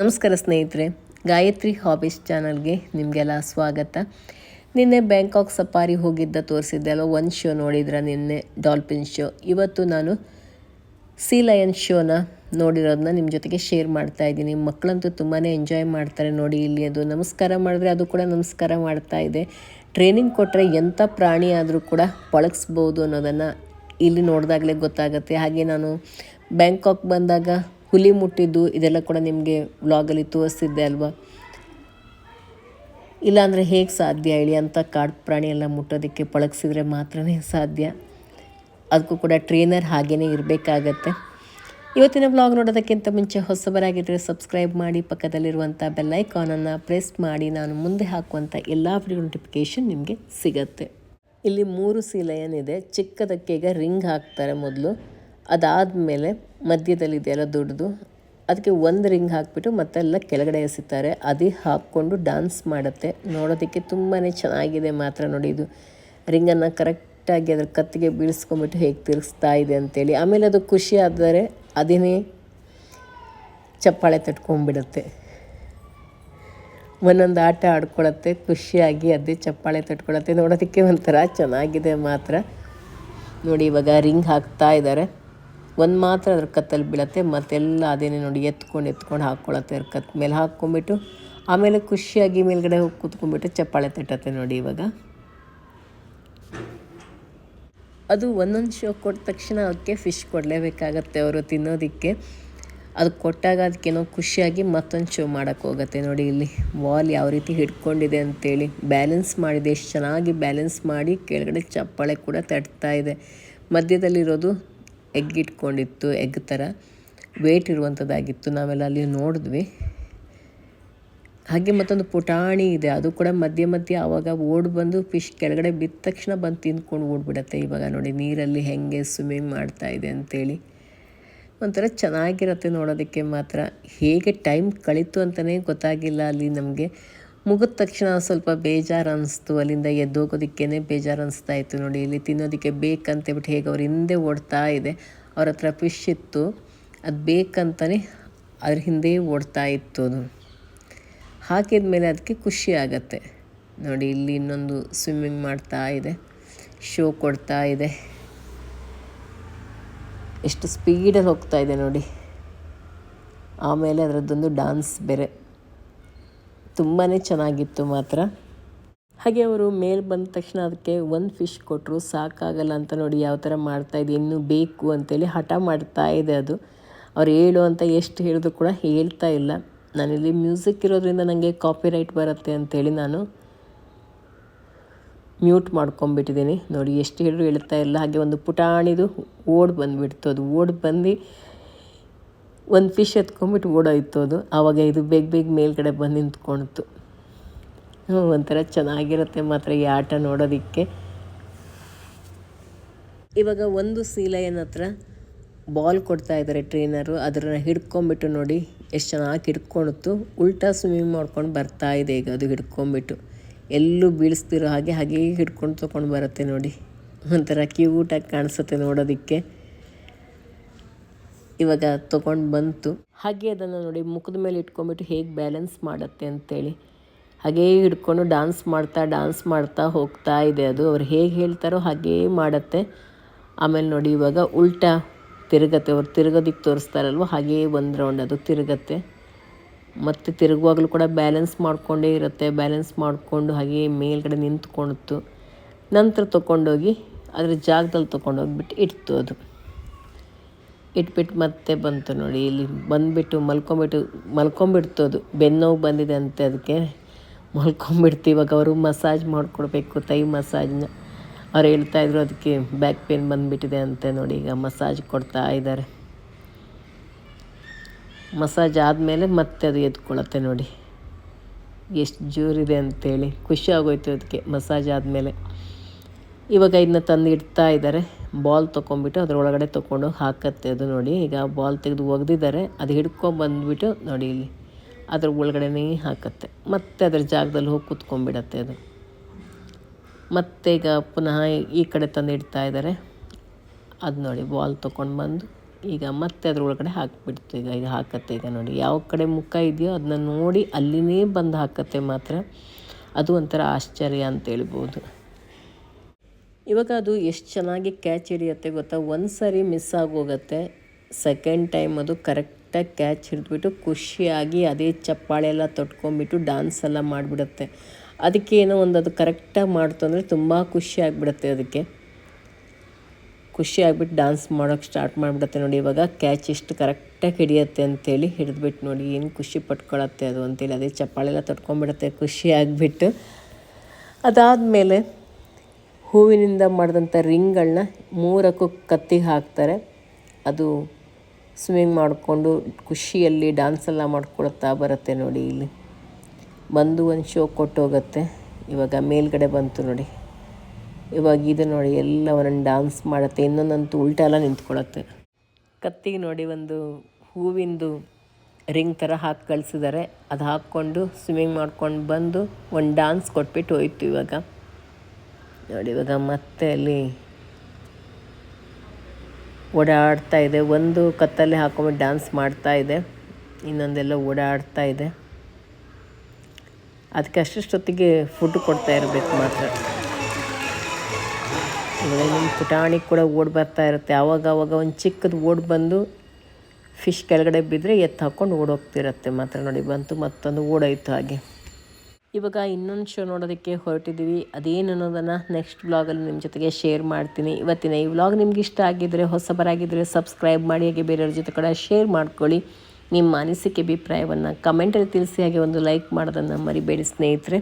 ನಮಸ್ಕಾರ ಸ್ನೇಹಿತರೆ, ಗಾಯತ್ರಿ ಹಾಬೀಸ್ ಚಾನಲ್ಗೆ ನಿಮಗೆಲ್ಲ ಸ್ವಾಗತ. ನಿನ್ನೆ ಬ್ಯಾಂಕಾಕ್ ಸಫಾರಿ ಹೋಗಿದ್ದ ತೋರಿಸಿದ್ದೆ ಅಲ್ವ ಒಂದು ಶೋ ನೋಡಿದ್ರ ನಿನ್ನೆ? ಡಾಲ್ಫಿನ್ ಶೋ ಇವತ್ತು ನಾನು ಸೀ ಲಯನ್ ಶೋನ ನೋಡಿರೋದನ್ನ ನಿಮ್ಮ ಜೊತೆಗೆ ಶೇರ್ ಮಾಡ್ತಾ ಇದ್ದೀನಿ. ಮಕ್ಕಳಂತೂ ತುಂಬಾ ಎಂಜಾಯ್ ಮಾಡ್ತಾರೆ ನೋಡಿ ಇಲ್ಲಿ ಅದು. ನಮಸ್ಕಾರ ಮಾಡಿದ್ರೆ ಅದು ಕೂಡ ನಮಸ್ಕಾರ ಮಾಡ್ತಾ ಇದೆ. ಟ್ರೈನಿಂಗ್ ಕೊಟ್ಟರೆ ಎಂಥ ಪ್ರಾಣಿ ಆದರೂ ಕೂಡ ಪಳಗಿಸ್ಬೋದು ಅನ್ನೋದನ್ನು ಇಲ್ಲಿ ನೋಡಿದಾಗಲೇ ಗೊತ್ತಾಗುತ್ತೆ. ಹಾಗೆ ನಾನು ಬ್ಯಾಂಕಾಕ್ ಬಂದಾಗ ಹುಲಿ ಮುಟ್ಟಿದ್ದು ಇದೆಲ್ಲ ಕೂಡ ನಿಮಗೆ ವ್ಲಾಗಲ್ಲಿ ತೋರಿಸ್ತಿದ್ದೆ ಅಲ್ವಾ? ಇಲ್ಲಾಂದರೆ ಹೇಗೆ ಸಾಧ್ಯ ಹೇಳಿ ಅಂತ ಕಾಡು ಪ್ರಾಣಿ ಎಲ್ಲ ಮುಟ್ಟೋದಕ್ಕೆ ಪಳಗಿಸಿದ್ರೆ ಮಾತ್ರನೇ ಸಾಧ್ಯ. ಅದಕ್ಕೂ ಕೂಡ ಟ್ರೈನರ್ ಹಾಗೆಯೇ ಇರಬೇಕಾಗತ್ತೆ. ಇವತ್ತಿನ ವ್ಲಾಗ್ ನೋಡೋದಕ್ಕಿಂತ ಮುಂಚೆ ಹೊಸಬರಾಗಿದ್ದರೆ ಸಬ್ಸ್ಕ್ರೈಬ್ ಮಾಡಿ ಪಕ್ಕದಲ್ಲಿರುವಂಥ ಬೆಲ್ಲೈಕಾನನ್ನು ಪ್ರೆಸ್ ಮಾಡಿ, ನಾನು ಮುಂದೆ ಹಾಕುವಂಥ ಎಲ್ಲ ವಿಡಿಯೋ ನೋಟಿಫಿಕೇಷನ್ ನಿಮಗೆ ಸಿಗತ್ತೆ. ಇಲ್ಲಿ ಮೂರು ಸೀಲೆ ಏನಿದೆ ಚಿಕ್ಕದಕ್ಕೆ ಈಗ ರಿಂಗ್ ಹಾಕ್ತಾರೆ ಮೊದಲು. ಅದಾದಮೇಲೆ ಮಧ್ಯದಲ್ಲಿದೆಯಲ್ಲ ದೊಡ್ಡದು, ಅದಕ್ಕೆ ಒಂದು ರಿಂಗ್ ಹಾಕಿಬಿಟ್ಟು ಮತ್ತೆಲ್ಲ ಕೆಳಗಡೆ ಎಸಿತಾರೆ ಅದೇ ಹಾಕ್ಕೊಂಡು ಡ್ಯಾನ್ಸ್ ಮಾಡುತ್ತೆ. ನೋಡೋದಕ್ಕೆ ತುಂಬಾ ಚೆನ್ನಾಗಿದೆ ಮಾತ್ರ ನೋಡಿ ಇದು. ರಿಂಗನ್ನು ಕರೆಕ್ಟಾಗಿ ಅದ್ರ ಕತ್ತಿಗೆ ಬೀಳಿಸ್ಕೊಂಬಿಟ್ಟು ಹೇಗೆ ತಿರುಗಿಸ್ತಾ ಇದೆ ಅಂತೇಳಿ. ಆಮೇಲೆ ಅದು ಖುಷಿ ಆದರೆ ಅದೇನೇ ಚಪ್ಪಾಳೆ ತಟ್ಕೊಂಡ್ಬಿಡುತ್ತೆ. ಒಂದೊಂದು ಆಟ ಆಡ್ಕೊಳತ್ತೆ ಖುಷಿಯಾಗಿ ಅದೇ ಚಪ್ಪಾಳೆ ತಟ್ಕೊಳತ್ತೆ ನೋಡೋದಕ್ಕೆ ಒಂಥರ ಚೆನ್ನಾಗಿದೆ ಮಾತ್ರ. ನೋಡಿ ಇವಾಗ ರಿಂಗ್ ಹಾಕ್ತಾ ಇದ್ದಾರೆ. ಒಂದು ಮಾತ್ರ ಅದ್ರ ಕತ್ತಲ್ಲಿ ಬೀಳತ್ತೆ, ಮತ್ತೆಲ್ಲ ಅದೇನೇ ನೋಡಿ ಎತ್ಕೊಂಡು ಎತ್ಕೊಂಡು ಹಾಕ್ಕೊಳತ್ತೆ ಅದ್ರ ಕತ್ ಮೇಲೆ ಹಾಕ್ಕೊಂಬಿಟ್ಟು ಆಮೇಲೆ ಖುಷಿಯಾಗಿ ಮೇಲ್ಗಡೆ ಹೋಗಿ ಕೂತ್ಕೊಂಡ್ಬಿಟ್ಟು ಚಪ್ಪಾಳೆ ತಟ್ಟತ್ತೆ ನೋಡಿ ಇವಾಗ. ಅದು ಒಂದೊಂದು ಶೋ ಕೊಟ್ಟ ತಕ್ಷಣ ಅದಕ್ಕೆ ಫಿಶ್ ಕೊಡಲೇಬೇಕಾಗತ್ತೆ ಅವರು ತಿನ್ನೋದಕ್ಕೆ. ಅದು ಕೊಟ್ಟಾಗ ಅದಕ್ಕೇನೋ ಖುಷಿಯಾಗಿ ಮತ್ತೊಂದು ಶೋ ಮಾಡೋಕ್ಕೆ ಹೋಗುತ್ತೆ ನೋಡಿ ಇಲ್ಲಿ. ವಾಲ್ ಯಾವ ರೀತಿ ಹಿಡ್ಕೊಂಡಿದೆ ಅಂತೇಳಿ. ಬ್ಯಾಲೆನ್ಸ್ ಮಾಡಿದೆ, ಎಷ್ಟು ಚೆನ್ನಾಗಿ ಬ್ಯಾಲೆನ್ಸ್ ಮಾಡಿ ಕೆಳಗಡೆ ಚಪ್ಪಾಳೆ ಕೂಡ ತಟ್ತಾ ಇದೆ. ಮಧ್ಯದಲ್ಲಿರೋದು ಎಗ್ ಇಟ್ಕೊಂಡಿತ್ತು, ಎಗ್ ಥರ. ವೇಟ್ ಇರುವಂಥದ್ದಾಗಿತ್ತು ನಾವೆಲ್ಲ ಅಲ್ಲಿ ನೋಡಿದ್ವಿ. ಹಾಗೆ ಮತ್ತೊಂದು ಪುಟಾಣಿ ಇದೆ. ಅದು ಕೂಡ ಮಧ್ಯೆ ಮಧ್ಯೆ ಆವಾಗ ಓಡಿ ಬಂದು ಫಿಶ್ ಕೆಳಗಡೆ ಬಿದ್ದ ತಕ್ಷಣ ಬಂದು ತಿಂದ್ಕೊಂಡು ಓಡ್ಬಿಡತ್ತೆ. ಇವಾಗ ನೋಡಿ, ನೀರಲ್ಲಿ ಹೆಂಗೆ ಸ್ವಿಮ್ಮಿಂಗ್ ಮಾಡ್ತಾ ಇದೆ ಅಂತೇಳಿ. ಒಂಥರ ಚೆನ್ನಾಗಿರುತ್ತೆ ನೋಡೋದಕ್ಕೆ ಮಾತ್ರ. ಹೇಗೆ ಟೈಮ್ ಕಳೀತು ಅಂತಲೇ ಗೊತ್ತಾಗಿಲ್ಲ ಅಲ್ಲಿ ನಮಗೆ. ಮುಗಿದ ತಕ್ಷಣ ಸ್ವಲ್ಪ ಬೇಜಾರು ಅನ್ನಿಸ್ತು ಅಲ್ಲಿಂದ ಎದ್ದೋಗೋದಕ್ಕೇ ಬೇಜಾರು ಅನಿಸ್ತಾ ಇತ್ತು ನೋಡಿ. ಇಲ್ಲಿ ತಿನ್ನೋದಕ್ಕೆ ಬೇಕಂತೇಳ್ಬಿಟ್ಟು ಹೇಗೆ ಅವ್ರ ಹಿಂದೆ ಓಡ್ತಾ ಇದೆ. ಅವ್ರ ಹತ್ರ ಫಿಶ್ ಇತ್ತು. ಅದು ಬೇಕಂತಲೇ ಅದ್ರ ಹಿಂದೆ ಓಡ್ತಾ ಇತ್ತು ಅದು. ಹಾಕಿದ ಮೇಲೆ ಅದಕ್ಕೆ ಖುಷಿ ಆಗತ್ತೆ. ನೋಡಿ, ಇಲ್ಲಿ ಇನ್ನೊಂದು ಸ್ವಿಮ್ಮಿಂಗ್ ಮಾಡ್ತಾ ಇದೆ. ಶೋ ಕೊಡ್ತಾ ಇದೆ. ಎಷ್ಟು ಸ್ಪೀಡಲ್ಲಿ ಹೋಗ್ತಾ ಇದೆ ನೋಡಿ. ಆಮೇಲೆ ಅದರದ್ದೊಂದು ಡಾನ್ಸ್ ಬೇರೆ. ತುಂಬಾ ಚೆನ್ನಾಗಿತ್ತು ಮಾತ್ರ. ಹಾಗೆ ಅವರು ಮೇಲೆ ಬಂದ ತಕ್ಷಣ ಅದಕ್ಕೆ ಒಂದು ಫಿಶ್ ಕೊಟ್ಟರು ಸಾಕಾಗಲ್ಲ ಅಂತ ನೋಡಿ ಯಾವ ಥರ ಮಾಡ್ತಾಯಿದೆ ಇನ್ನೂ ಬೇಕು ಅಂತೇಳಿ ಹಠ ಮಾಡ್ತಾ ಇದೆ ಅದು. ಅವ್ರು ಹೇಳು ಅಂತ ಎಷ್ಟು ಹೇಳಿದ್ರು ಕೂಡ ಹೇಳ್ತಾ ಇಲ್ಲ. ನಾನಿಲ್ಲಿ ಮ್ಯೂಸಿಕ್ ಇರೋದ್ರಿಂದ ನನಗೆ ಕಾಪಿರೈಟ್ ಬರುತ್ತೆ ಅಂತೇಳಿ ನಾನು ಮ್ಯೂಟ್ ಮಾಡ್ಕೊಂಬಿಟ್ಟಿದ್ದೀನಿ ನೋಡಿ, ಎಷ್ಟು ಹೇಳಿದ್ರು ಹೇಳ್ತಾ ಇಲ್ಲ. ಹಾಗೆ ಒಂದು ಪುಟಾಣಿದು ಓಡ್ ಬಂದುಬಿಡ್ತು. ಅದು ಓಡ್ ಬಂದು ಒಂದು ಫಿಶ್ ಎತ್ಕೊಂಡ್ಬಿಟ್ಟು ಓಡೋಯ್ತು ಅದು ಆವಾಗ ಇದು ಬೇಗ ಬೇಗ ಮೇಲ್ಗಡೆ ಬಂದು ನಿಂತ್ಕೊಳ್ತು ಒಂಥರ ಚೆನ್ನಾಗಿರುತ್ತೆ ಮಾತ್ರ ಈ ಆಟ ನೋಡೋದಕ್ಕೆ. ಇವಾಗ ಒಂದು ಸೀಲ ಹತ್ರ ಬಾಲ್ ಕೊಡ್ತಾ ಇದ್ದಾರೆ ಟ್ರೈನರು ಅದನ್ನು ಹಿಡ್ಕೊಂಬಿಟ್ಟು ನೋಡಿ ಎಷ್ಟು ಚೆನ್ನಾಗಿ ಹಿಡ್ಕೊಳ್ತು ಉಲ್ಟಾ ಸ್ವಿಮ್ಮಿಂಗ್ ಮಾಡ್ಕೊಂಡು ಬರ್ತಾ ಇದೆ ಈಗ ಅದು ಹಿಡ್ಕೊಂಬಿಟ್ಟು ಎಲ್ಲೂ ಬೀಳಿಸ್ತಿರೋ ಹಾಗೆ ಹಾಗೆ ಹಿಡ್ಕೊಂಡು ತೊಗೊಂಡು ಬರುತ್ತೆ ನೋಡಿ. ಒಂಥರ ಕ್ಯೂಟಾಗಿ ಕಾಣಿಸುತ್ತೆ ನೋಡೋದಕ್ಕೆ. ಇವಾಗ ತೊಗೊಂಡು ಬಂತು. ಹಾಗೆ ಅದನ್ನು ನೋಡಿ ಮುಖದ ಮೇಲೆ ಇಟ್ಕೊಂಡ್ಬಿಟ್ಟು ಹೇಗೆ ಬ್ಯಾಲೆನ್ಸ್ ಮಾಡುತ್ತೆ ಅಂತೇಳಿ. ಹಾಗೇ ಹಿಡ್ಕೊಂಡು ಡಾನ್ಸ್ ಮಾಡ್ತಾ ಡಾನ್ಸ್ ಮಾಡ್ತಾ ಹೋಗ್ತಾ ಇದೆ ಅದು. ಅವ್ರು ಹೇಗೆ ಹೇಳ್ತಾರೋ ಹಾಗೇ ಮಾಡುತ್ತೆ. ಆಮೇಲೆ ನೋಡಿ ಇವಾಗ ಉಲ್ಟಾ ತಿರುಗತ್ತೆ. ಅವ್ರು ತಿರುಗೋದಿಕ್ಕೆ ತೋರಿಸ್ತಾರಲ್ವ, ಹಾಗೇ ಒಂದು ರೌಂಡ್ ಅದು ತಿರುಗತ್ತೆ. ಮತ್ತು ತಿರುಗುವಾಗಲೂ ಕೂಡ ಬ್ಯಾಲೆನ್ಸ್ ಮಾಡಿಕೊಂಡೇ ಇರುತ್ತೆ. ಬ್ಯಾಲೆನ್ಸ್ ಮಾಡಿಕೊಂಡು ಹಾಗೇ ಮೇಲ್ಗಡೆ ನಿಂತ್ಕೊಳ್ತು. ನಂತರ ತೊಗೊಂಡೋಗಿ ಅದರ ಜಾಗದಲ್ಲಿ ತೊಗೊಂಡೋಗ್ಬಿಟ್ಟು ಇಡ್ತು ಅದು. ಇಟ್ಬಿಟ್ಟು ಮತ್ತೆ ಬಂತು ನೋಡಿ, ಇಲ್ಲಿ ಬಂದುಬಿಟ್ಟು ಮಲ್ಕೊಂಬಿಟ್ಟು, ಮಲ್ಕೊಂಬಿಡ್ತು ಅದು. ಬೆನ್ನೋವು ಬಂದಿದೆ ಅಂತೆ ಅದಕ್ಕೆ. ಮಲ್ಕೊಂಬಿಡ್ತು, ಇವಾಗ ಅವರು ಮಸಾಜ್ ಮಾಡಿಕೊಡ್ಬೇಕು ತೈ ಮಸಾಜ್ನ. ಅವ್ರು ಹೇಳ್ತಾಯಿದ್ರು ಅದಕ್ಕೆ ಬ್ಯಾಕ್ ಪೇನ್ ಬಂದುಬಿಟ್ಟಿದೆ ಅಂತೆ ನೋಡಿ, ಈಗ ಮಸಾಜ್ ಕೊಡ್ತಾ ಇದ್ದಾರೆ. ಮಸಾಜ್ ಆದಮೇಲೆ ಮತ್ತೆ ಅದು ಎದ್ಕೊಳ್ಳುತ್ತೆ ನೋಡಿ. ಎಷ್ಟು ಜೋರಿದೆ ಅಂತೇಳಿ ಖುಷಿ ಆಗೋಯ್ತು ಅದಕ್ಕೆ ಮಸಾಜ್ ಆದಮೇಲೆ. ಇವಾಗ ಇದನ್ನ ತಂದು ಇಡ್ತಾ ಇದ್ದಾರೆ. ಬಾಲ್ ತೊಗೊಂಬಿಟ್ಟು ಅದರೊಳಗಡೆ ತೊಗೊಂಡು ಹಾಕತ್ತೆ ಅದು ನೋಡಿ. ಈಗ ಬಾಲ್ ತೆಗೆದು ಒಗೆದಿದ್ದಾರೆ. ಅದು ಹಿಡ್ಕೊಂಬಂದ್ಬಿಟ್ಟು ನೋಡಿ ಇಲ್ಲಿ. ಅದ್ರ ಒಳಗಡೆನೇ ಹಾಕತ್ತೆ. ಮತ್ತೆ ಅದ್ರ ಜಾಗದಲ್ಲಿ ಹೋಗಿ ಕೂತ್ಕೊಂಡ್ಬಿಡತ್ತೆ ಅದು. ಮತ್ತೆ ಈಗ ಪುನಃ ಈ ಕಡೆ ತಂದು ಇಡ್ತಾ ಇದ್ದಾರೆ. ಅದು ನೋಡಿ ಬಾಲ್ ತೊಗೊಂಡು ಬಂದು ಈಗ ಮತ್ತೆ ಅದ್ರ ಒಳಗಡೆ ಹಾಕಿಬಿಡ್ತು. ಈಗ ಈಗ ಹಾಕತ್ತೆ ಈಗ ನೋಡಿ. ಯಾವ ಕಡೆ ಮುಖ ಇದೆಯೋ ಅದನ್ನ ನೋಡಿ ಅಲ್ಲಿನೇ ಬಂದು ಹಾಕತ್ತೆ ಮಾತ್ರ. ಅದು ಒಂಥರ ಆಶ್ಚರ್ಯ ಅಂತ ಹೇಳ್ಬೋದು. ಇವಾಗ ಅದು ಎಷ್ಟು ಚೆನ್ನಾಗಿ ಕ್ಯಾಚ್ ಹಿಡಿಯುತ್ತೆ ಗೊತ್ತಾ? ಒಂದು ಸಾರಿ ಮಿಸ್ ಆಗೋಗುತ್ತೆ. ಸೆಕೆಂಡ್ ಟೈಮ್ ಅದು ಕರೆಕ್ಟಾಗಿ ಕ್ಯಾಚ್ ಹಿಡಿದ್ಬಿಟ್ಟು ಖುಷಿಯಾಗಿ ಅದೇ ಚಪ್ಪಾಳೆ ಎಲ್ಲ ತೊಟ್ಕೊಂಡ್ಬಿಟ್ಟು ಡ್ಯಾನ್ಸ್ ಎಲ್ಲ ಮಾಡಿಬಿಡುತ್ತೆ. ಅದಕ್ಕೆ ಏನೋ ಒಂದು ಅದು ಕರೆಕ್ಟಾಗಿ ಮಾಡ್ತು ಅಂದರೆ ತುಂಬ ಖುಷಿ ಆಗಿಬಿಡುತ್ತೆ ಅದಕ್ಕೆ. ಖುಷಿ ಡಾನ್ಸ್ ಡ್ಯಾನ್ಸ್ ಮಾಡೋಕ್ಕೆ ಸ್ಟಾರ್ಟ್ ಮಾಡಿಬಿಡುತ್ತೆ ನೋಡಿ ಇವಾಗ ಕ್ಯಾಚ್ ಇಷ್ಟು ಕರೆಕ್ಟಾಗಿ ಹಿಡಿಯುತ್ತೆ ಅಂತೇಳಿ ಹಿಡಿದ್ಬಿಟ್ಟು ನೋಡಿ ಏನು ಖುಷಿ ಪಟ್ಕೊಳತ್ತೆ ಅದು ಅಂತೇಳಿ ಅದೇ ಚಪ್ಪಾಳೆಲ್ಲ ತೊಟ್ಕೊಂಡ್ಬಿಡುತ್ತೆ ಖುಷಿಯಾಗಿಬಿಟ್ಟು ಅದಾದಮೇಲೆ ಹೂವಿನಿಂದ ಮಾಡಿದಂಥ ರಿಂಗ್ಗಳನ್ನ ಮೂರಕ್ಕೂ ಕತ್ತಿಗೆ ಹಾಕ್ತಾರೆ. ಅದು ಸ್ವಿಮ್ಮಿಂಗ್ ಮಾಡಿಕೊಂಡು ಖುಷಿಯಲ್ಲಿ ಡ್ಯಾನ್ಸ್ ಎಲ್ಲ ಮಾಡ್ಕೊಳ್ತಾ ಬರುತ್ತೆ ನೋಡಿ ಇಲ್ಲಿ. ಬಂದು ಒಂದು ಶೋ ಕೊಟ್ಟು ಹೋಗುತ್ತೆ ಇವಾಗ ಮೇಲ್ಗಡೆ ಬಂತು ನೋಡಿ. ಇವಾಗ ಇದು ನೋಡಿ ಎಲ್ಲ ಒಂದೊಂದು ಡ್ಯಾನ್ಸ್ ಮಾಡುತ್ತೆ. ಇನ್ನೊಂದಂತೂ ಉಲ್ಟ ಎಲ್ಲ ನಿಂತ್ಕೊಳತ್ತೆ. ಕತ್ತಿಗೆ ನೋಡಿ, ಒಂದು ಹೂವಿಂದು ರಿಂಗ್ ಥರ ಹಾಕಿ ಕಳಿಸಿದ್ದಾರೆ ಅದು ಹಾಕ್ಕೊಂಡು ಸ್ವಿಮ್ಮಿಂಗ್ ಮಾಡ್ಕೊಂಡು ಬಂದು ಒಂದು ಡ್ಯಾನ್ಸ್ ಕೊಟ್ಬಿಟ್ಟು ಹೋಯ್ತು ಇವಾಗ. ನೋಡಿ, ಇವಾಗ ಮತ್ತೆ ಅಲ್ಲಿ ಓಡಾಡ್ತಾ ಇದೆ. ಒಂದು ಕತ್ತಲ್ಲಿ ಹಾಕೊಂಡು ಡ್ಯಾನ್ಸ್ ಮಾಡ್ತಾ ಇದೆ. ಇನ್ನೊಂದೆಲ್ಲ ಓಡಾಡ್ತಾ ಇದೆ. ಅದಕ್ಕೆ ಅಷ್ಟಷ್ಟೊತ್ತಿಗೆ ಫುಡ್ ಕೊಡ್ತಾ ಇರಬೇಕು ಮಾತ್ರ. ಇವಾಗ ಪುಟಾಣಿ ಕೂಡ ಓಡಿ ಬರ್ತಾ ಇರುತ್ತೆ. ಆವಾಗ ಆವಾಗ ಒಂದು ಚಿಕ್ಕದು ಓಡಿ ಬಂದು ಫಿಶ್ ಕೆಳಗಡೆ ಬಿದ್ದರೆ ಎತ್ತು ಹಾಕ್ಕೊಂಡು ಓಡೋಗ್ತಿರತ್ತೆ ಮಾತ್ರ. ನೋಡಿ, ಬಂತು ಮತ್ತೊಂದು ಓಡೋಯ್ತು ಹಾಗೆ. ಇವಾಗ ಇನ್ನೊಂದು ಶೋ ನೋಡೋದಕ್ಕೆ ಹೊರಟಿದ್ದೀವಿ. ಅದೇನು ಅನ್ನೋದನ್ನು ನೆಕ್ಸ್ಟ್ ವ್ಲಾಗಲ್ಲಿ ನಿಮ್ಮ ಜೊತೆಗೆ ಶೇರ್ ಮಾಡ್ತೀನಿ. ಇವತ್ತಿನ ಈ ವ್ಲಾಗ್ ನಿಮ್ಗೆ ಇಷ್ಟ ಆಗಿದ್ದರೆ ಹೊಸಬರಾಗಿದ್ದರೆ ಸಬ್ಸ್ಕ್ರೈಬ್ ಮಾಡಿ, ಹಾಗೆ ಬೇರೆಯವ್ರ ಜೊತೆ ಕೂಡ ಶೇರ್ ಮಾಡ್ಕೊಳ್ಳಿ. ನಿಮ್ಮ ಅನಿಸಿಕೆ, ಅಭಿಪ್ರಾಯವನ್ನು ಕಮೆಂಟಲ್ಲಿ ತಿಳಿಸಿ, ಹಾಗೆ ಒಂದು ಲೈಕ್ ಮಾಡೋದನ್ನು ಮರಿಬೇಡಿ ಸ್ನೇಹಿತರೆ.